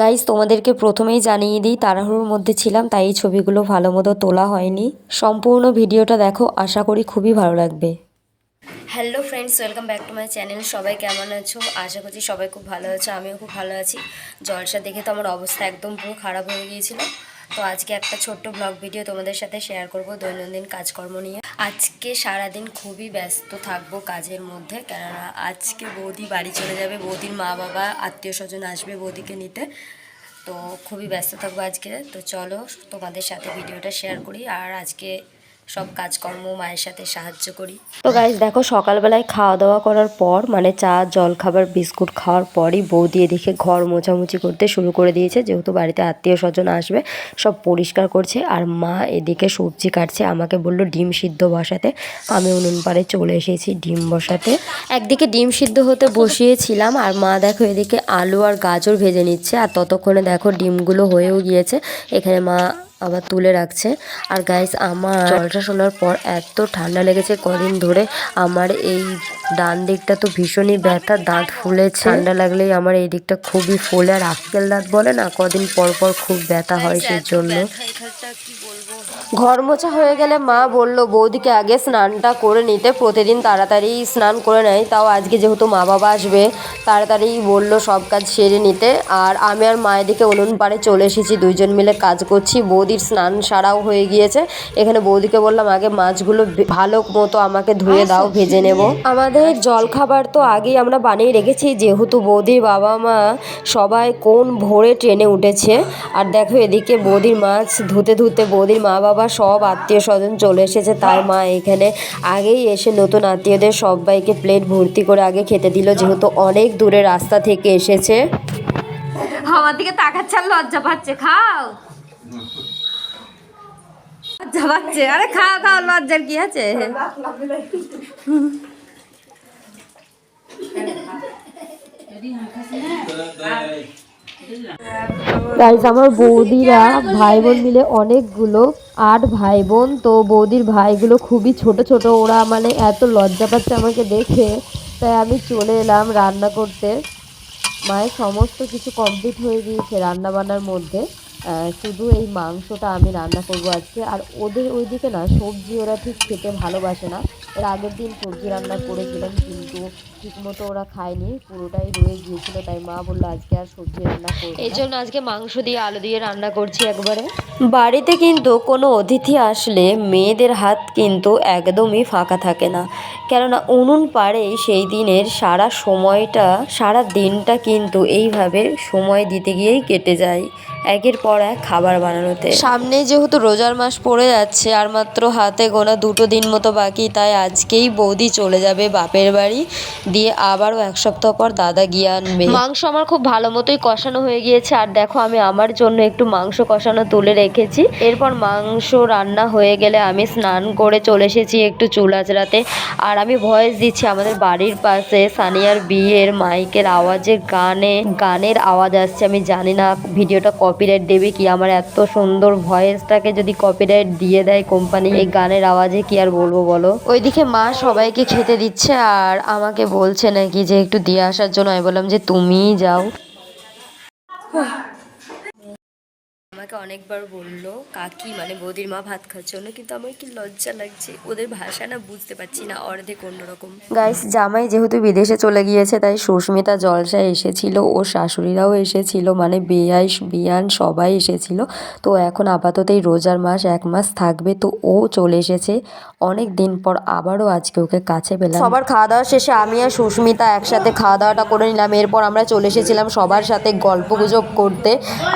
Guys তোমাদেরকে প্রথমেই জানিয়ে দিই, তাড়াহুড়োর মধ্যে ছিলাম, তাই এই ছবিগুলো ভালো মতো তোলা হয়নি। সম্পূর্ণ ভিডিওটা দেখো, আশা করি খুবই ভালো লাগবে। Hello friends welcome back to my channel সবাই কেমন আছো? আশা করছি সবাই খুব ভালো আছো, আমিও খুব ভালো আছি। জলসা দেখে তো আমার অবস্থা একদম পুরো খারাপ হয়ে গিয়েছিল। তো আজকে একটা ছোট্ট ব্লগ ভিডিও তোমাদের সাথে শেয়ার করব দৈনন্দিন কাজকর্ম নিয়ে। আজকে সারাদিন খুবই ব্যস্ত থাকব কাজের মধ্যে, কেননা আজকে বৌদি বাড়ি চলে যাবে। বৌদির মা বাবা, আত্মীয় স্বজন আসবে বৌদিকে নিতে। তো খুবই ব্যস্ত থাকব আজকে। তো চলো তোমাদের সাথে ভিডিওটা শেয়ার করি। আর আজকে সব কাজকর্ম মায়ের সাথে সাহায্য করি। তো গাইজ দেখো সকালবেলায় খাওয়া দাওয়া করার পর মানে চা জল খাবার বিস্কুট খাওয়ার পরই বউ দিয়ে দেখে ঘর মোছামুছি করতে শুরু করে দিয়েছে। যেহেতু বাড়িতে আত্মীয় স্বজন আসবে, সব পরিষ্কার করছে। আর মা এদিকে সবজি কাটছে, আমাকে বলল ডিম সিদ্ধ বসাতে। আমি উনুন পাড়ে চলে এসেছি ডিম বসাতে। একদিকে ডিম সিদ্ধ হতে বসিয়েছিলাম, আর মা দেখো এদিকে আলু আর গাজর ভেজে নিচ্ছে। আর ততক্ষণে দেখো ডিমগুলো হয়েও গিয়েছে। এখানে মা আবার তুলে রাখছে। আর গাইস আমার জলটা শোনার পর এত ঠান্ডা লেগেছে কদিন ধরে আমার এই ডান দিকটা তো ভীষণই ব্যথা দাঁত ফুলেছে ঠান্ডা লাগলেই আমার এই দিকটা খুবই ফুলে। আর আক্কেল দাঁত বলে না কদিন পর পর খুব ব্যথা হয় সেই জন্য ঘর মোছা হয়ে গেলে মা বলল বৌদিকে আগে স্নানটা করে নিতে প্রতিদিন তাড়াতাড়ি স্নান করে নেয়। তাও আজকে যেহেতু মা বাবা আসবে তাড়াতাড়ি বলল সব কাজ সেরে নিতে। আর আমি আর মায়ের দিকে উনুন পাড়ে চলে এসেছি দুইজন মিলে কাজ করছি। বৌদির স্নান সারাও হয়ে গিয়েছে। এখানে বৌদিকে বললাম আগে মাছগুলো ভালো মতো আমাকে ধুয়ে দাও ভেজে নেব। আমাদের জল খাবার তো আগেই আমরা বানিয়ে রেখেছি, যেহেতু বৌদির বাবা মা সবাই কোন ভোরে ট্রেনে উঠেছে। আর দেখো এদিকে বৌদির মাছ ধুতে ধুতে বৌদির মা বাবা সব আত্মীয় স্বজন চলে এসেছে, তার মা এখানে আগেই এসে নতুন আত্মীয়দের সবাইকে প্লেট ভর্তি করে আগে খেতে দিল, যেহেতু অনেক দূরে রাস্তা থেকে এসেছে। আমার দিকে তাকাচ্ছে লজ্জা পাচ্ছে, খাও। লজ্জা পাচ্ছে, আরে খাও খাও, লজ্জার কি আছে? গাইজ আমার বৌদিরা ভাই বোন মিলে অনেকগুলো আট ভাই বোন তো বৌদির ভাইগুলো খুবই ছোট ছোট, ওরা মানে এত লজ্জা পাচ্ছে আমাকে দেখে, তাই আমি চলে এলাম রান্না করতে। মায়ের সমস্ত কিছু কমপ্লিট হয়ে গিয়েছে রান্না বান্নার মধ্যে। শুধু এই মাংসটা আমি রান্না করব আজকে। আর ওদের ওইদিকে না, সবজি ওরা ঠিক খেতে ভালোবাসে না। এর আগের দিন সবজি রান্না করেছিলাম, কিন্তু ঠিকমতো ওরা খায়নি। পুরোটাই রয়ে গিয়েছিল, তাই মা বলল আজকে আর সবজি রান্না করব এই জন্য আজকে মাংস দিয়ে আলু দিয়ে রান্না করছি একবারে। বাড়িতে কিন্তু কোনো অতিথি আসলে মেয়েদের হাত কিন্তু একদমই ফাঁকা থাকে না। কেননা উনুন পাড়েই সেই দিনের সারা সময়টা সারা দিনটা কিন্তু এইভাবে সময় দিতে গিয়েই কেটে যায় একের পর এক খাবার বানানোতে। সামনে যেহেতু রোজার মাস পড়ে যাচ্ছে আর মাত্র হাতে গোনা দুটো দিন মতো বাকি তাই আজকেই বৌদি চলে যাবে বাপের বাড়ি দিয়ে আবারও এক সপ্তাহ পর দাদা গিয়ে আনবে। মাংস আমার খুব ভালো মতোই কষানো হয়ে গিয়েছে আর দেখো আমি আমার জন্য একটু মাংস কষানো তুলে রেখেছি। এরপর মাংস রান্না হয়ে গেলে আমি স্নান করে চলে এসেছি একটু চুল আঁচড়াতে আর আমি ভয়েস দিচ্ছি আমাদের বাড়ির পাশে সানিয়ার বিয়ের মাইকের আওয়াজে, গানে, গানের আওয়াজ আসছে। আমি জানি না ভিডিওটা কপিরাইট দেবে কি? আমার এত সুন্দর ভয়েসটাকে যদি কপিরাইট দিয়ে দেয় কোম্পানি এই গানের আওয়াজে কি আর বলব বলো? ওইদিকে মা সবাইকে খেতে দিচ্ছে আর আমাকে বলছে নাকি যে একটু দিয়ে আসার জন্য। আমি বললাম যে তুমিই যাও। আমাকে অনেকবার বলল কাকি মানে বৌদির মা ভাত খাওয়ার জন্য কিন্তু আমার কি লজ্জা লাগছে? ওদের ভাষা না বুঝতে পারছি না অর্ধেক অন্যরকম। গাইস জামাই যেহেতু বিদেশে চলে গিয়েছে তাই সুস্মিতা জলসায় এসেছিল ও শাশুড়িরাও এসেছিল মানে বেয়াই বিয়ান সবাই এসেছিল। তো এখন আপাতত এই রোজার মাস এক মাস থাকবে তো ও চলে এসেছে। অনেক দিন পর আবারও আজকে ওকে কাছে পেলাম। সবার খাওয়া দাওয়া শেষে আমি আর সুস্মিতা একসাথে খাওয়া দাওয়াটা করে নিলাম। এরপর আমরা চলে এসেছিলাম সবার সাথে গল্প গুজব করতে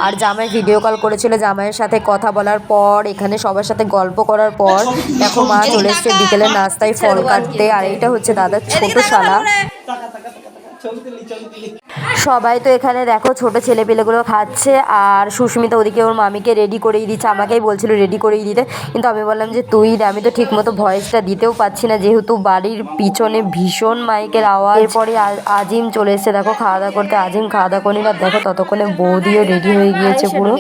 আর জামাই ভিডিও কল করেছিল জামাইয়ের সাথে কথা বলার পর এখানে সবার সাথে গল্প করার পর এখন মা চলে এসছে বিকেলের নাস্তায় ফল কাটতে। আর এইটা হচ্ছে দাদার ছোট শালা। সবাই তো এখানে দেখো ছোট ছেলে পেলেগুলো খাচ্ছে আর সুস্মিতা ওদিকে ওর মামিকে রেডি করেই দিচ্ছে আমাকেই বলছিল রেডি করেই দিতে কিন্তু আমি বললাম যে তুই দে, আমি তো ঠিকমতো ভয়েসটা দিতেও পাচ্ছি না যেহেতু বাড়ির পিছনে ভীষণ মাইকের আওয়াজ। এরপরে আজিম চলে এসেছে দেখো খাওয়া দাওয়া করতে আজিম খাওয়া দাওয়া করে আর দেখো ততক্ষণে বৌদিও রেডি হয়ে গিয়েছে পুরো।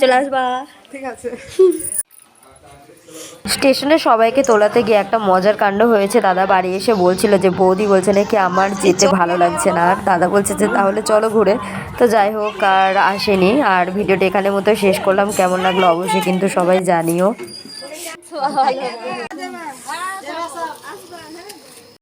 চলে আসবা। স্টেশনে সবাইকে তোলাতে গিয়ে একটা মজার কাণ্ড হয়েছে। দাদা বাড়ি এসে বলছিল যে, বৌদি বলছে নাকি আমার যেতে ভালো লাগছে না। আর দাদা বলছে যে, তাহলে চলো ঘুরে। তো যাই হোক, আর আসেনি। আর ভিডিওটা এখানে মতো শেষ করলাম। কেমন লাগল অবশ্যই কিন্তু সবাই জানিও।